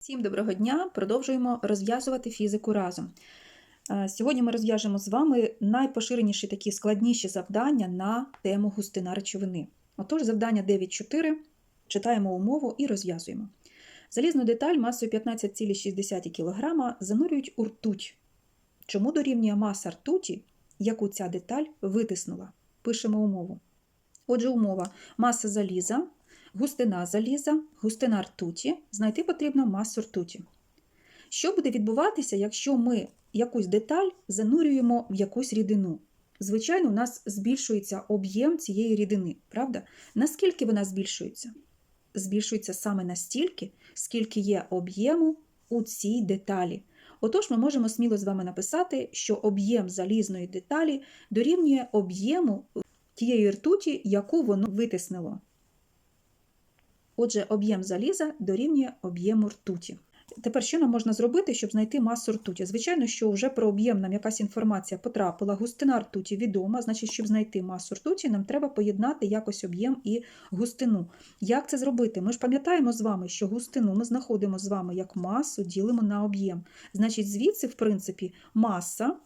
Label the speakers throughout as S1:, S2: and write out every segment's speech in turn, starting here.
S1: Всім доброго дня! Продовжуємо розв'язувати фізику разом. Е, Сьогодні ми розв'яжемо з вами найпоширеніші такі складніші завдання на тему густина речовини. Отож, завдання 9.4. Читаємо умову і розв'язуємо. Залізну деталь масою 15,6 кг занурюють у ртуть. Чому дорівнює маса ртуті, яку ця деталь витиснула? Пишемо умову. Отже, умова маса заліза густина заліза, густина ртуті, знайти потрібно масу ртуті. Що буде відбуватися, якщо ми якусь деталь занурюємо в якусь рідину? Звичайно, у нас збільшується об'єм цієї рідини, правда? Наскільки вона збільшується? Збільшується саме настільки, скільки є об'єму у цій деталі. Отож, ми можемо сміло з вами написати, що об'єм залізної деталі дорівнює об'єму тієї ртуті, яку воно витиснило. Отже, об'єм заліза дорівнює об'єму ртуті. Тепер що нам можна зробити, щоб знайти масу ртуті? Звичайно, що вже про об'єм нам якась інформація потрапила, густина ртуті відома, значить, щоб знайти масу ртуті, нам треба поєднати якось об'єм і густину. Як це зробити? Ми ж пам'ятаємо з вами, що густину ми знаходимо з вами як масу, ділимо на об'єм. Значить, звідси, в принципі, маса,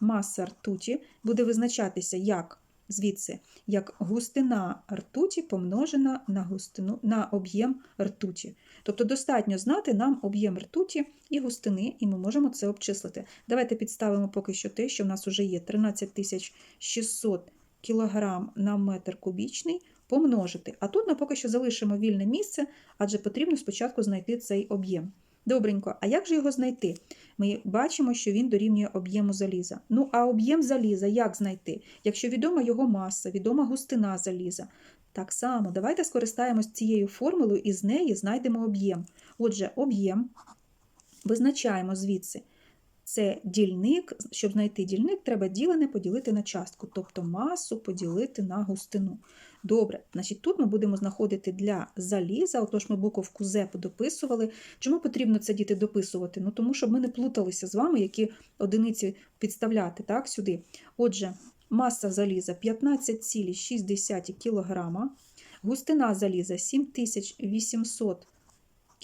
S1: маса ртуті буде визначатися як звідси, як густина ртуті помножена на густину на об'єм ртуті. Тобто достатньо знати нам об'єм ртуті і густини, і ми можемо це обчислити. Давайте підставимо поки що те, що в нас вже є 13 600 кг на метр кубічний, помножити. А тут ми поки що залишимо вільне місце, адже потрібно спочатку знайти цей об'єм. Добренько, а як же його знайти? Ми бачимо, що він дорівнює об'єму заліза. Ну, а об'єм заліза як знайти? Якщо відома його маса, відома густина заліза. Так само, давайте скористаємось цією формулою і з неї знайдемо об'єм. Отже, об'єм визначаємо звідси. Це дільник, щоб знайти дільник, треба ділене поділити на частку, тобто масу поділити на густину. Добре, значить тут ми будемо знаходити для заліза, отож ми буковку З подописували. Чому потрібно це діти дописувати? Ну тому щоб ми не плуталися з вами, які одиниці підставляти так, сюди. Отже, маса заліза 15,6 кг, густина заліза 7800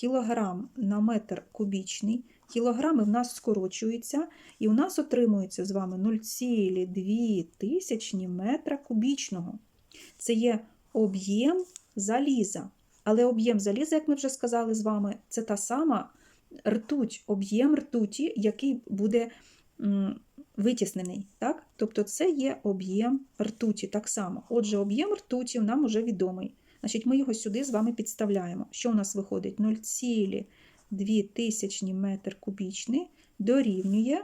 S1: кг на метр кубічний. Кілограми в нас скорочуються, і у нас отримується з вами 0,2 тисячні метра кубічного. Це є об'єм заліза. Але об'єм заліза, як ми вже сказали з вами, це та сама ртуть, об'єм ртуті, який буде витіснений. Так? Тобто це є об'єм ртуті так само. Отже, об'єм ртуті нам вже відомий. Значить, Ми його сюди з вами підставляємо. Що у нас виходить? 0,2 тисячні метр кубічний дорівнює.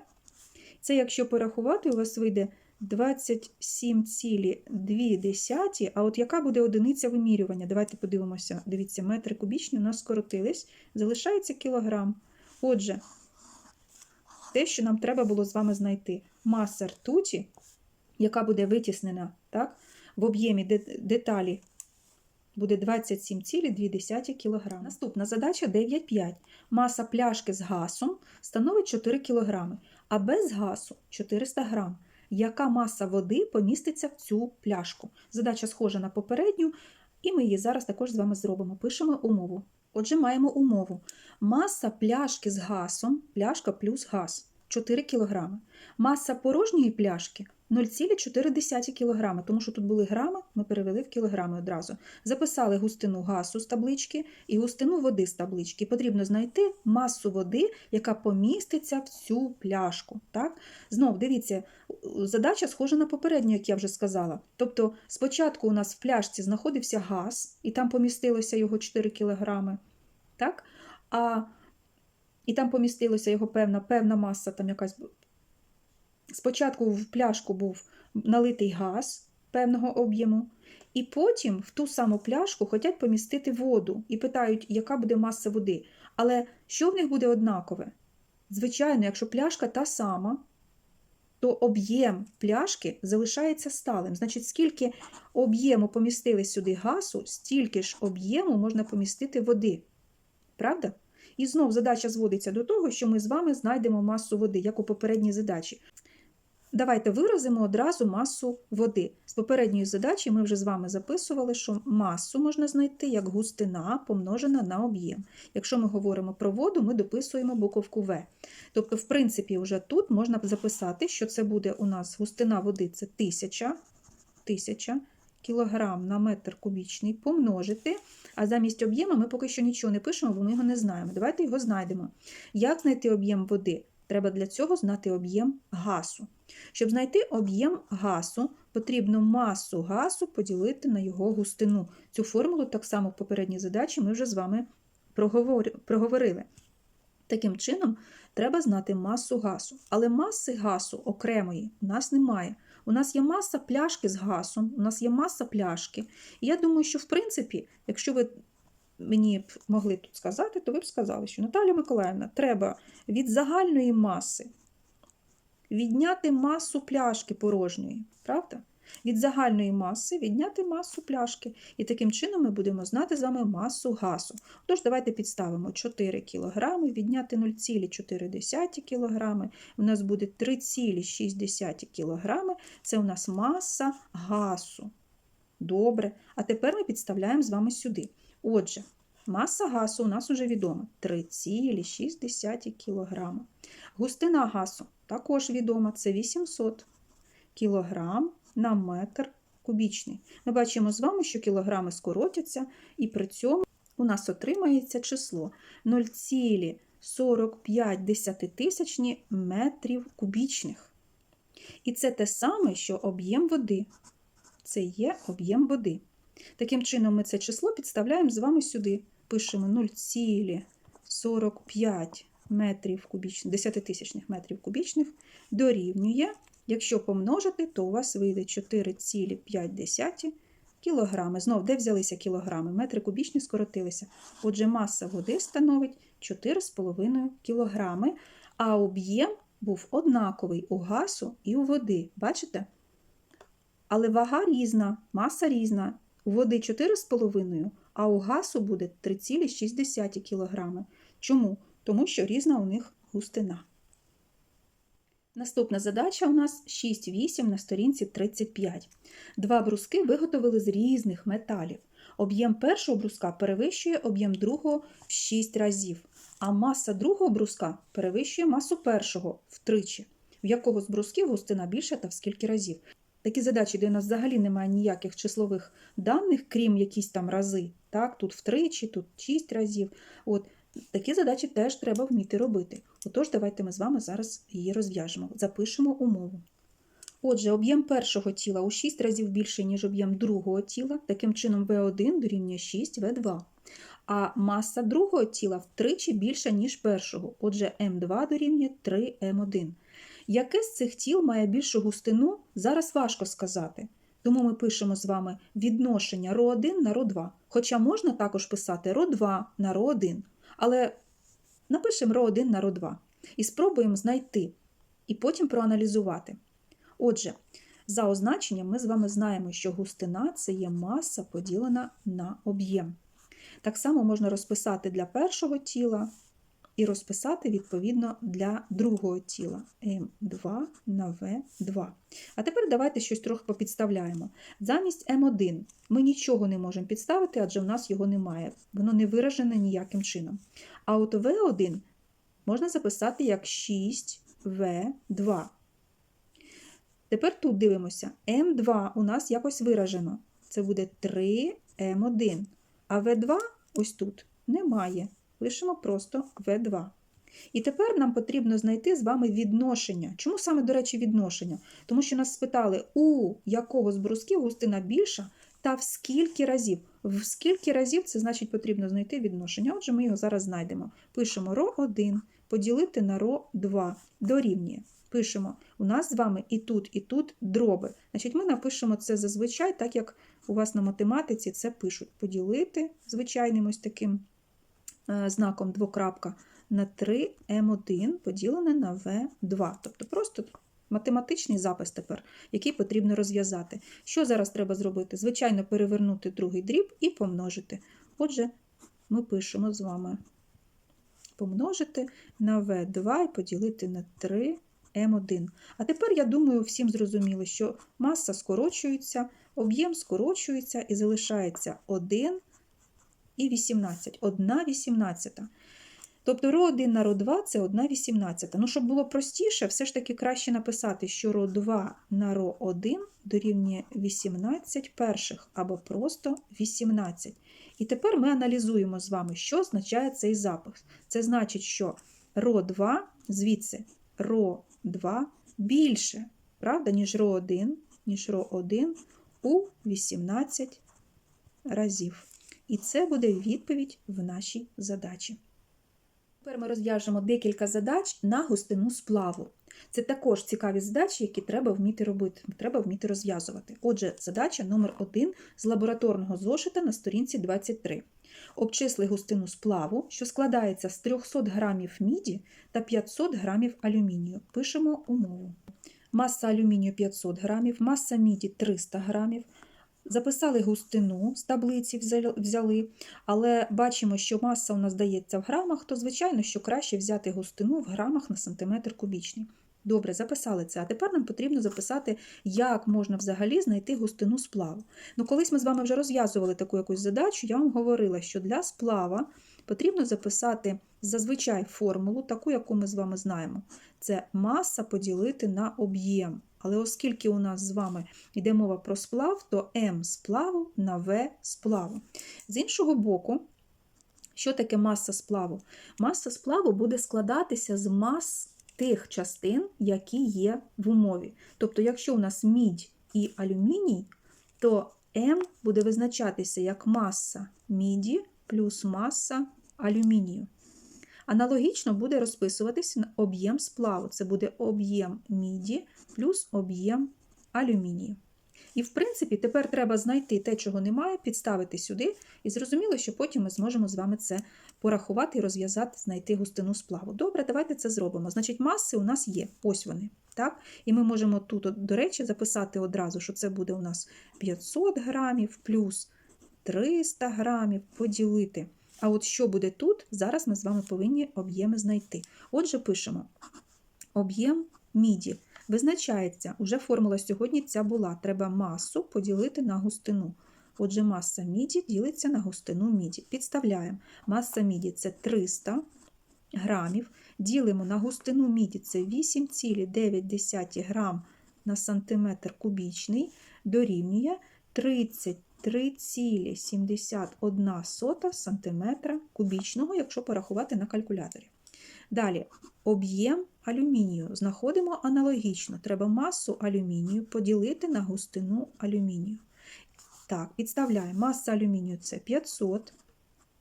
S1: Це, якщо порахувати, у вас вийде 27,2, а от яка буде одиниця вимірювання? Давайте подивимося. Дивіться, метри кубічні у нас скоротились, залишається кілограм. Отже, те, що нам треба було з вами знайти, маса ртуті, яка буде витіснена так, в об'ємі деталі, буде 27,2 кг. Наступна задача 9,5. Маса пляшки з гасом становить 4 кг, а без гасу 400 г яка маса води поміститься в цю пляшку. Задача схожа на попередню, і ми її зараз також з вами зробимо. Пишемо умову. Отже, маємо умову. Маса пляшки з гасом, пляшка плюс газ 4 кг. Маса порожньої пляшки 0,4 кг, тому що тут були грами, ми перевели в кілограми одразу. Записали густину газу з таблички і густину води з таблички. Потрібно знайти масу води, яка поміститься в цю пляшку. Так? Знов, дивіться, задача схожа на попередню, як я вже сказала. Тобто, спочатку у нас в пляшці знаходився газ, і там помістилося його 4 кг. Так? А і там помістилася його певна певна маса, там якась Спочатку в пляшку був налитий газ певного об'єму, і потім в ту саму пляшку хочуть помістити воду і питають, яка буде маса води. Але що в них буде однакове? Звичайно, якщо пляшка та сама, то об'єм пляшки залишається сталим. Значить, скільки об'єму помістили сюди газу, стільки ж об'єму можна помістити води. Правда? І знов задача зводиться до того, що ми з вами знайдемо масу води, як у попередній задачі. Давайте виразимо одразу масу води. З попередньої задачі ми вже з вами записували, що масу можна знайти як густина помножена на об'єм. Якщо ми говоримо про воду, ми дописуємо буковку В. Тобто, в принципі, вже тут можна записати, що це буде у нас густина води це 1000, 1000 кілограм на метр кубічний помножити. А замість об'єму ми поки що нічого не пишемо, бо ми його не знаємо. Давайте його знайдемо. Як знайти об'єм води? Треба для цього знати об'єм газу. Щоб знайти об'єм газу, потрібно масу газу поділити на його густину. Цю формулу, так само в попередній задачі, ми вже з вами проговорили. Таким чином, треба знати масу газу. Але маси газу окремої у нас немає. У нас є маса пляшки з газом, у нас є маса пляшки. І я думаю, що в принципі, якщо ви мені б могли тут сказати, то ви б сказали, що Наталя Миколаївна, треба від загальної маси відняти масу пляшки порожньої, правда? Від загальної маси відняти масу пляшки. І таким чином ми будемо знати з вами масу газу. Тож, давайте підставимо 4 кг, відняти 0,4 кг. У нас буде 3,6 кг. Це у нас маса газу. Добре. А тепер ми підставляємо з вами сюди. Отже, маса газу у нас вже відома 3,6 кг. Густина газу також відома, це 800 кг на метр кубічний. Ми бачимо з вами, що кілограми скоротяться, і при цьому у нас отримається число 0,45 десятитисячні метрів кубічних. І це те саме, що об'єм води. Це є об'єм води. Таким чином, ми це число підставляємо з вами сюди. Пишемо 0,45 метрів кубічних, десятитисячних метрів кубічних дорівнює. Якщо помножити, то у вас вийде 4,5 кілограми. Знов, де взялися кілограми? Метри кубічні скоротилися. Отже, маса води становить 4,5 кілограми, а об'єм був однаковий у газу і у води. Бачите? Але вага різна, маса різна. У води 4,5, а у газу буде 3,6 кг. Чому? Тому що різна у них густина. Наступна задача у нас 6-8 на сторінці 35. Два бруски виготовили з різних металів. Об'єм першого бруска перевищує об'єм другого в 6 разів, а маса другого бруска перевищує масу першого втричі. В якого з брусків густина більша та в скільки разів. Такі задачі, де у нас взагалі немає ніяких числових даних, крім якісь там рази. Так, Тут втричі, тут 6 разів. От, Такі задачі теж треба вміти робити. Отож, давайте ми з вами зараз її розв'яжемо. Запишемо умову. Отже, об'єм першого тіла у 6 разів більший, ніж об'єм другого тіла. Таким чином, В1 дорівнює 6 В2. А маса другого тіла втричі більша, ніж першого. Отже, М2 дорівнює 3М1. Яке з цих тіл має більшу густину, зараз важко сказати. Тому ми пишемо з вами відношення ро1 на ро2. Хоча можна також писати ро2 на ро1. Але напишемо ро1 на ро2 і спробуємо знайти, і потім проаналізувати. Отже, за означенням ми з вами знаємо, що густина це є маса поділена на об'єм. Так само можна розписати для першого тіла і розписати відповідно для другого тіла М2 на В2. А тепер давайте щось трохи попідставляємо. Замість М1 ми нічого не можемо підставити, адже в нас його немає. Воно не виражене ніяким чином. А от В1 можна записати як 6В2. Тепер тут дивимося. М2 у нас якось виражено. Це буде 3М1. А В2 ось тут немає. Пишемо просто В2. І тепер нам потрібно знайти з вами відношення. Чому саме, до речі, відношення? Тому що нас спитали, у якого з брусків густина більша та в скільки разів. В скільки разів це значить потрібно знайти відношення. Отже, ми його зараз знайдемо. Пишемо ро1 поділити на ро2 дорівнює. Пишемо, у нас з вами і тут, і тут дроби. Значить, ми напишемо це зазвичай, так як у вас на математиці це пишуть. Поділити звичайним ось таким знаком двокрапка на 3М1 поділене на В2. Тобто просто математичний запис тепер, який потрібно розв'язати. Що зараз треба зробити? Звичайно, перевернути другий дріб і помножити. Отже, ми пишемо з вами помножити на В2 і поділити на 3 М1. А тепер, я думаю, всім зрозуміло, що маса скорочується, об'єм скорочується і залишається 1 і 18. 1 18. Тобто ро1 на ро2 це 1 18. Ну, щоб було простіше, все ж таки краще написати, що ро2 на ро1 дорівнює 18 перших або просто 18. І тепер ми аналізуємо з вами, що означає цей запис. Це значить, що ро2, звідси ро2 більше, правда, ніж ро1, ніж ро1 у 18 разів. І це буде відповідь в нашій задачі. Тепер ми розв'яжемо декілька задач на густину сплаву. Це також цікаві задачі, які треба вміти робити, треба вміти розв'язувати. Отже, задача номер 1 з лабораторного зошита на сторінці 23. Обчисли густину сплаву, що складається з 300 грамів міді та 500 грамів алюмінію. Пишемо умову. Маса алюмінію 500 грамів, маса міді 300 грамів. Записали густину, з таблиці взяли, але бачимо, що маса у нас дається в грамах, то, звичайно, що краще взяти густину в грамах на сантиметр кубічний. Добре, записали це. А тепер нам потрібно записати, як можна взагалі знайти густину сплаву. Ну, колись ми з вами вже розв'язували таку якусь задачу, я вам говорила, що для сплава потрібно записати зазвичай формулу, таку, яку ми з вами знаємо. Це маса поділити на об'єм. Але оскільки у нас з вами йде мова про сплав, то М сплаву на В сплаву. З іншого боку, що таке маса сплаву? Маса сплаву буде складатися з мас тих частин, які є в умові. Тобто, якщо у нас мідь і алюміній, то М буде визначатися як маса міді плюс маса алюмінію. Аналогічно буде розписуватися об'єм сплаву. Це буде об'єм міді плюс об'єм алюмінію. І, в принципі, тепер треба знайти те, чого немає, підставити сюди, і зрозуміло, що потім ми зможемо з вами це порахувати і розв'язати, знайти густину сплаву. Добре, давайте це зробимо. Значить, маси у нас є, ось вони. Так? І ми можемо тут, до речі, записати одразу, що це буде у нас 500 грамів плюс 300 грамів поділити. А от що буде тут, зараз ми з вами повинні об'єми знайти. Отже, пишемо об'єм міді. Визначається, уже формула сьогодні ця була. Треба масу поділити на густину. Отже, маса міді ділиться на густину міді. Підставляємо. Маса міді це 300 грамів. Ділимо на густину міді це 8,9 грам на сантиметр кубічний, дорівнює 33,71 см кубічного, якщо порахувати на калькуляторі. Далі, об'єм алюмінію знаходимо аналогічно. Треба масу алюмінію поділити на густину алюмінію. Так, підставляємо. Маса алюмінію це 500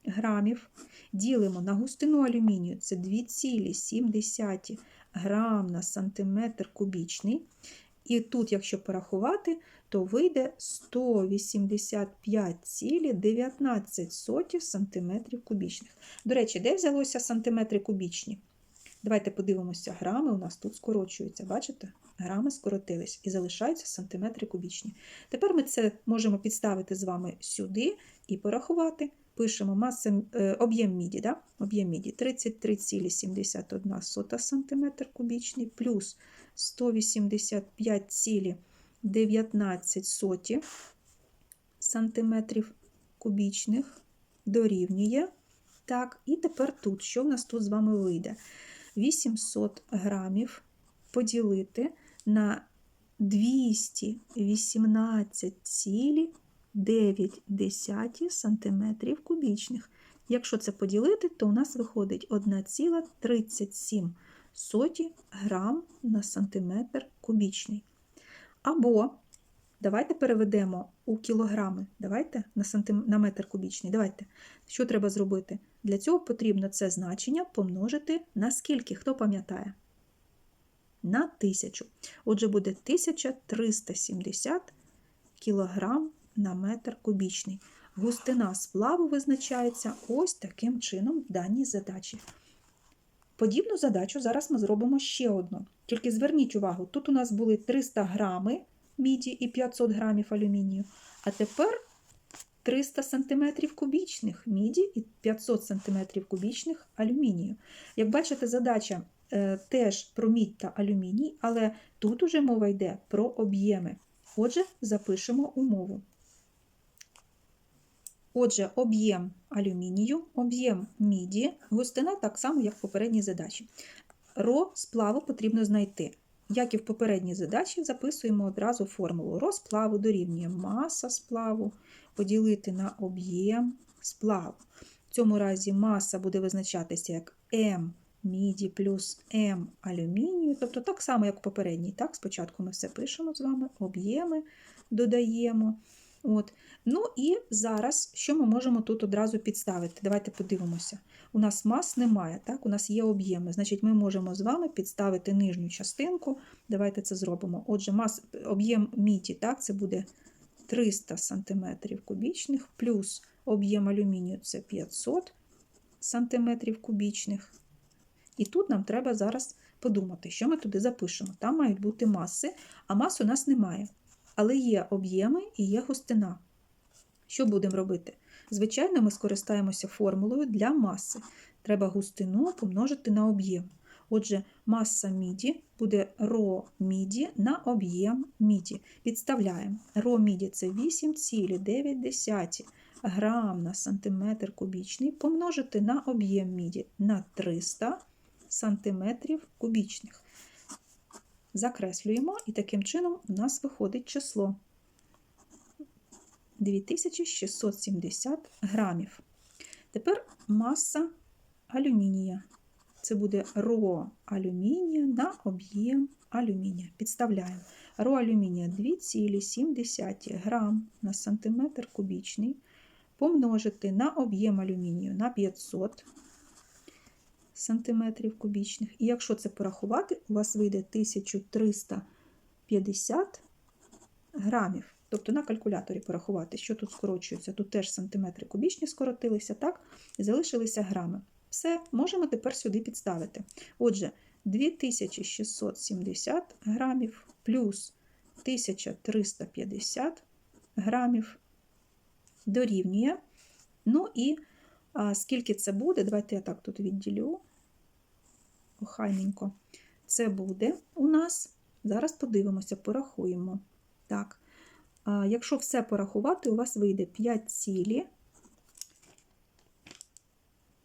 S1: грамів. Ділимо на густину алюмінію це 2,7 грам на сантиметр кубічний. І тут, якщо порахувати, то вийде 185,19 см кубічних. До речі, де взялося сантиметри кубічні? Давайте подивимося, грами у нас тут скорочуються. Бачите? Грами скоротились і залишаються сантиметри кубічні. Тепер ми це можемо підставити з вами сюди і порахувати. Пишемо маса, е, об'єм міді, да? об'єм міді 33,71 см кубічний плюс 185,19 см кубічних дорівнює. Так, і тепер тут, що в нас тут з вами вийде? 800 грамів поділити на 218,9 см кубічних. Якщо це поділити, то у нас виходить 1,37 грам на сантиметр кубічний. Або давайте переведемо у кілограми. Давайте на сантим... на метр кубічний. Давайте. Що треба зробити? Для цього потрібно це значення помножити на скільки, хто пам'ятає? На 1000. Отже, буде 1370 кг на метр кубічний. Густина сплаву визначається ось таким чином в даній задачі. Подібну задачу зараз ми зробимо ще одну. Тільки зверніть увагу, тут у нас були 300 грами міді і 500 грамів алюмінію. А тепер 300 см кубічних міді і 500 см кубічних алюмінію. Як бачите, задача е, теж про мідь та алюміній, але тут уже мова йде про об'єми. Отже, запишемо умову. Отже, об'єм алюмінію, об'єм міді, густина так само, як в попередній задачі. Ро сплаву потрібно знайти. Як і в попередній задачі, записуємо одразу формулу. Ро сплаву дорівнює маса сплаву поділити на об'єм сплаву. В цьому разі маса буде визначатися як М міді плюс М алюмінію, тобто так само, як в попередній. Так, Спочатку ми все пишемо з вами, об'єми додаємо. От. Ну і зараз, що ми можемо тут одразу підставити? Давайте подивимося. У нас мас немає, так? у нас є об'єми. Значить, ми можемо з вами підставити нижню частинку. Давайте це зробимо. Отже, мас, об'єм міді, так, це буде 300 см кубічних, плюс об'єм алюмінію це 500 см кубічних. І тут нам треба зараз подумати, що ми туди запишемо. Там мають бути маси, а мас у нас немає. Але є об'єми і є густина. Що будемо робити? Звичайно, ми скористаємося формулою для маси. Треба густину помножити на об'єм. Отже, маса міді буде ро міді на об'єм міді. Підставляємо. Ро міді це 8,9 грам на сантиметр кубічний помножити на об'єм міді на 300 сантиметрів кубічних. Закреслюємо, і таким чином у нас виходить число 2670 грамів. Тепер маса алюмінія. Це буде ро алюмінія на об'єм алюмінія. Підставляємо. Ро алюмінія 2,7 грам на сантиметр кубічний помножити на об'єм алюмінію на 500 сантиметрів кубічних. І якщо це порахувати, у вас вийде 1350 грамів. Тобто на калькуляторі порахувати, що тут скорочується. Тут теж сантиметри кубічні скоротилися, так? І залишилися грами. Все, можемо тепер сюди підставити. Отже, 2670 грамів плюс 1350 грамів дорівнює. Ну і а, скільки це буде, давайте я так тут відділю. Охайненько. Це буде у нас, зараз подивимося, порахуємо. Так, якщо все порахувати, у вас вийде 5 цілі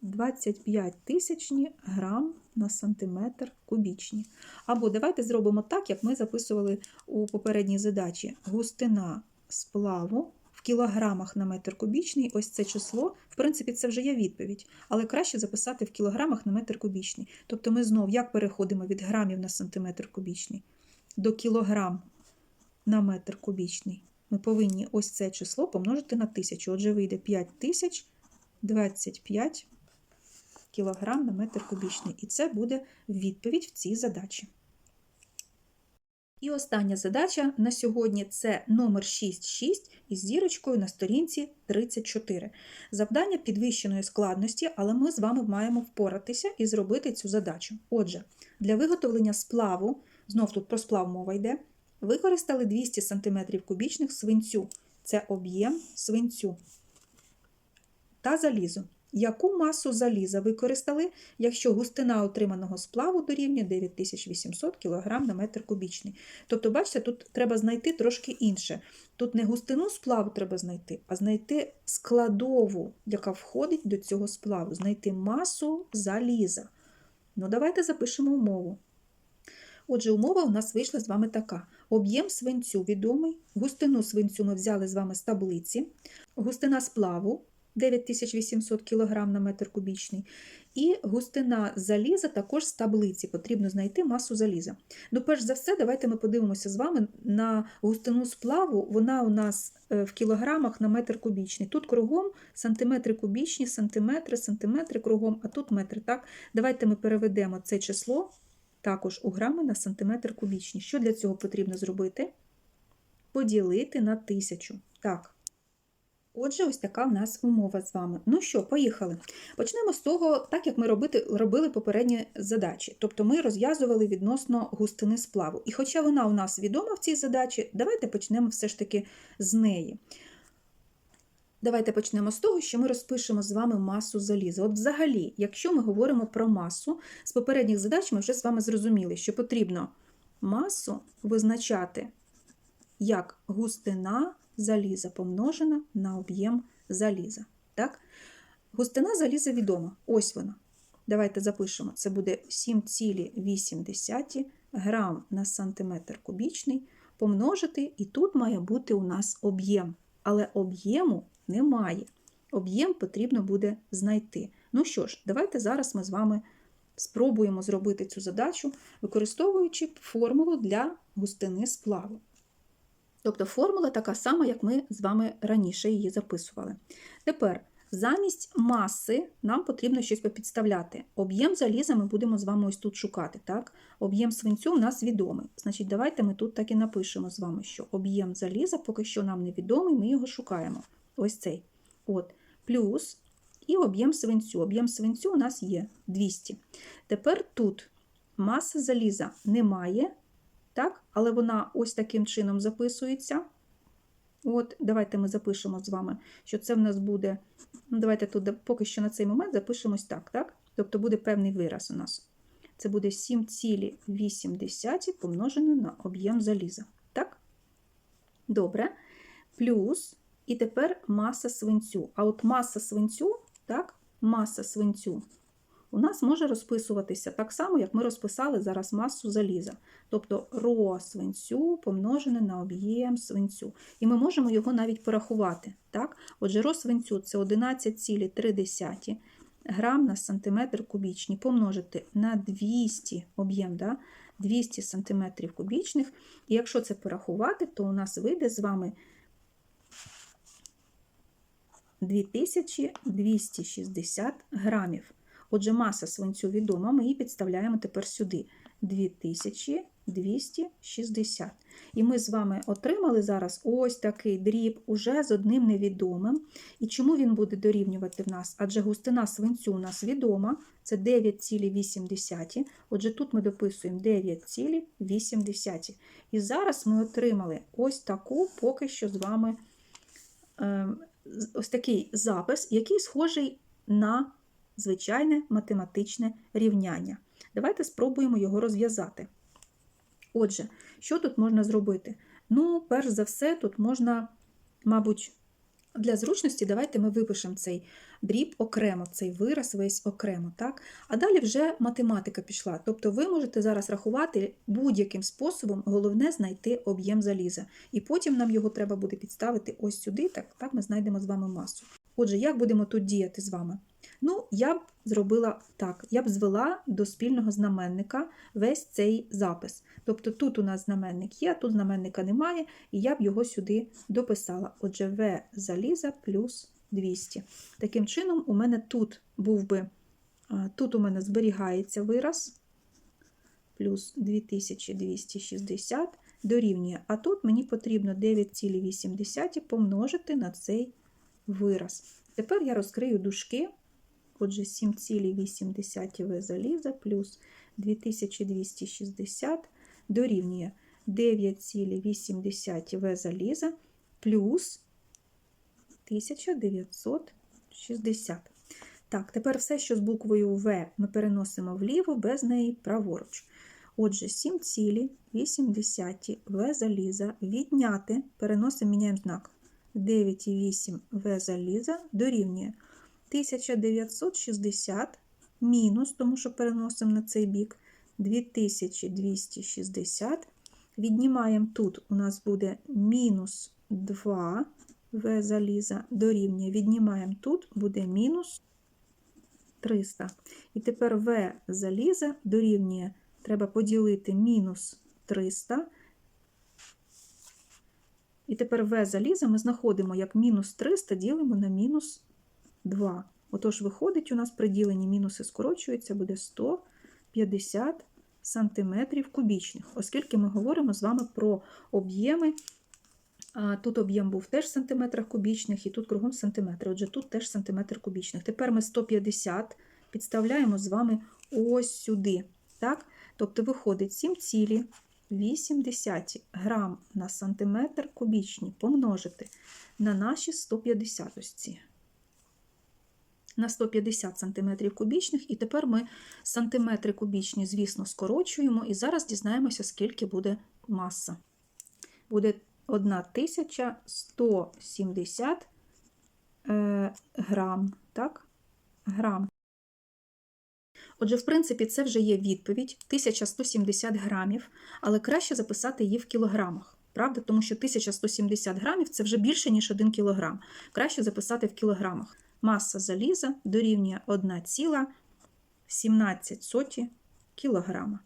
S1: 25 тисячні грам на сантиметр кубічні. Або давайте зробимо так, як ми записували у попередній задачі. Густина сплаву кілограмах на метр кубічний. Ось це число, в принципі, це вже є відповідь, але краще записати в кілограмах на метр кубічний. Тобто ми знов як переходимо від грамів на сантиметр кубічний до кілограм на метр кубічний. Ми повинні ось це число помножити на тисячу. Отже, вийде 5025 кілограм на метр кубічний. І це буде відповідь в цій задачі. І остання задача на сьогодні це номер 6.6 із зірочкою на сторінці 34. Завдання підвищеної складності, але ми з вами маємо впоратися і зробити цю задачу. Отже, для виготовлення сплаву, знов тут про сплав мова йде, використали 200 см кубічних свинцю. Це об'єм свинцю та залізу. Яку масу заліза використали, якщо густина отриманого сплаву дорівнює 9800 кг на метр кубічний? Тобто, бачите, тут треба знайти трошки інше. Тут не густину сплаву треба знайти, а знайти складову, яка входить до цього сплаву, знайти масу заліза. Ну, давайте запишемо умову. Отже, умова у нас вийшла з вами така: об'єм свинцю відомий, густину свинцю ми взяли з вами з таблиці, густина сплаву 9800 кг на метр кубічний. І густина заліза також з таблиці. Потрібно знайти масу заліза. Ну, перш за все, давайте ми подивимося з вами на густину сплаву. Вона у нас е, в кілограмах на метр кубічний. Тут кругом сантиметри кубічні, сантиметри, сантиметри кругом, а тут метри. Так? Давайте ми переведемо це число також у грами на сантиметр кубічний. Що для цього потрібно зробити? Поділити на тисячу. Так. Отже, ось така в нас умова з вами. Ну що, поїхали. Почнемо з того, так як ми робити, робили попередні задачі. Тобто ми розв'язували відносно густини сплаву. І хоча вона у нас відома в цій задачі, давайте почнемо все ж таки з неї. Давайте почнемо з того, що ми розпишемо з вами масу заліза. От взагалі, якщо ми говоримо про масу, з попередніх задач ми вже з вами зрозуміли, що потрібно масу визначати як густина заліза помножена на об'єм заліза. Так? Густина заліза відома. Ось вона. Давайте запишемо. Це буде 7,8 грам на сантиметр кубічний помножити, і тут має бути у нас об'єм. Але об'єму немає. Об'єм потрібно буде знайти. Ну що ж, давайте зараз ми з вами спробуємо зробити цю задачу, використовуючи формулу для густини сплаву. Тобто формула така сама, як ми з вами раніше її записували. Тепер замість маси нам потрібно щось попідставляти. Об'єм заліза ми будемо з вами ось тут шукати. так? Об'єм свинцю у нас відомий. Значить, давайте ми тут так і напишемо з вами, що об'єм заліза поки що нам невідомий, ми його шукаємо. Ось цей. От. Плюс і об'єм свинцю. Об'єм свинцю у нас є 200. Тепер тут маси заліза немає, так? але вона ось таким чином записується. От, Давайте ми запишемо з вами, що це в нас буде. Ну, Давайте тут поки що на цей момент запишемось так. так? Тобто буде певний вираз у нас. Це буде 7,8 помножене на об'єм заліза. Так? Добре. Плюс, і тепер маса свинцю. А от маса свинцю, так, маса свинцю у нас може розписуватися так само, як ми розписали зараз масу заліза. Тобто ро свинцю помножене на об'єм свинцю. І ми можемо його навіть порахувати. Так? Отже, ро свинцю це 11,3 грам на сантиметр кубічний, помножити на 200 об'єм, да? 200 сантиметрів кубічних. І якщо це порахувати, то у нас вийде з вами 2260 грамів. Отже, маса свинцю відома, ми її підставляємо тепер сюди 2260. І ми з вами отримали зараз ось такий дріб уже з одним невідомим. І чому він буде дорівнювати в нас? Адже густина свинцю у нас відома, це 9,8. Отже, тут ми дописуємо 9,8. І зараз ми отримали ось таку поки що з вами ем, ось такий запис, який схожий на звичайне математичне рівняння. Давайте спробуємо його розв'язати. Отже, що тут можна зробити? Ну, перш за все, тут можна, мабуть, для зручності, давайте ми випишемо цей дріб окремо, цей вираз весь окремо. так? А далі вже математика пішла. Тобто ви можете зараз рахувати будь-яким способом, головне знайти об'єм заліза. І потім нам його треба буде підставити ось сюди, так, так ми знайдемо з вами масу. Отже, як будемо тут діяти з вами? Ну, я б зробила так: я б звела до спільного знаменника весь цей запис. Тобто тут у нас знаменник є, тут знаменника немає, і я б його сюди дописала. Отже, В заліза плюс 200. Таким чином, у мене тут був би, тут у мене зберігається вираз, плюс 2260 дорівнює. А тут мені потрібно 9,8 помножити на цей вираз. Тепер я розкрию дужки. Отже, 7,8 В заліза плюс 2260 дорівнює 9,8 В заліза плюс 1960. Так, тепер все, що з буквою В ми переносимо вліво, без неї праворуч. Отже, 7,8 В заліза відняти, переносимо, міняємо знак. 9,8 В заліза дорівнює 1960 мінус, тому що переносимо на цей бік 2260. Віднімаємо тут, у нас буде мінус 2 В заліза дорівнює. Віднімаємо тут, буде мінус 300. І тепер В заліза дорівнює, треба поділити мінус 300. І тепер В заліза ми знаходимо як мінус 300 ділимо на мінус 2. Отож, виходить, у нас при діленні мінуси скорочуються, буде 150 сантиметрів кубічних, оскільки ми говоримо з вами про об'єми. Тут об'єм був теж в сантиметрах кубічних, і тут кругом сантиметри. Отже, тут теж сантиметр кубічних. Тепер ми 150 підставляємо з вами ось сюди. Так? Тобто виходить 7 цілі 0,8 грам на сантиметр кубічний помножити на наші 150 ось ці. На 150 см кубічних, і тепер ми сантиметри кубічні, звісно, скорочуємо, і зараз дізнаємося, скільки буде маса. Буде 1170 е, грам. Так? Грам. Отже, в принципі, це вже є відповідь 1170 грамів, але краще записати її в кілограмах. Правда? Тому що 1170 грамів це вже більше, ніж 1 кілограм. Краще записати в кілограмах. Маса заліза дорівнює 1,17 кілограма.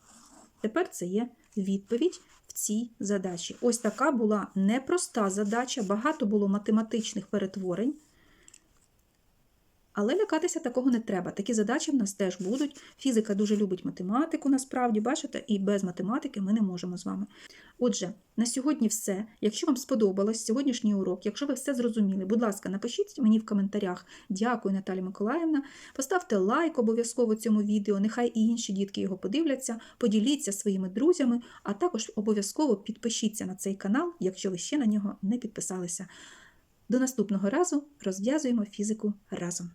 S1: Тепер це є відповідь в цій задачі. Ось така була непроста задача, багато було математичних перетворень. Але лякатися такого не треба. Такі задачі в нас теж будуть. Фізика дуже любить математику, насправді, бачите, і без математики ми не можемо з вами. Отже, на сьогодні все. Якщо вам сподобалось сьогоднішній урок, якщо ви все зрозуміли, будь ласка, напишіть мені в коментарях. Дякую, Наталі Миколаївна. Поставте лайк обов'язково цьому відео, нехай і інші дітки його подивляться, поділіться своїми друзями, а також обов'язково підпишіться на цей канал, якщо ви ще на нього не підписалися. До наступного разу розв'язуємо фізику разом.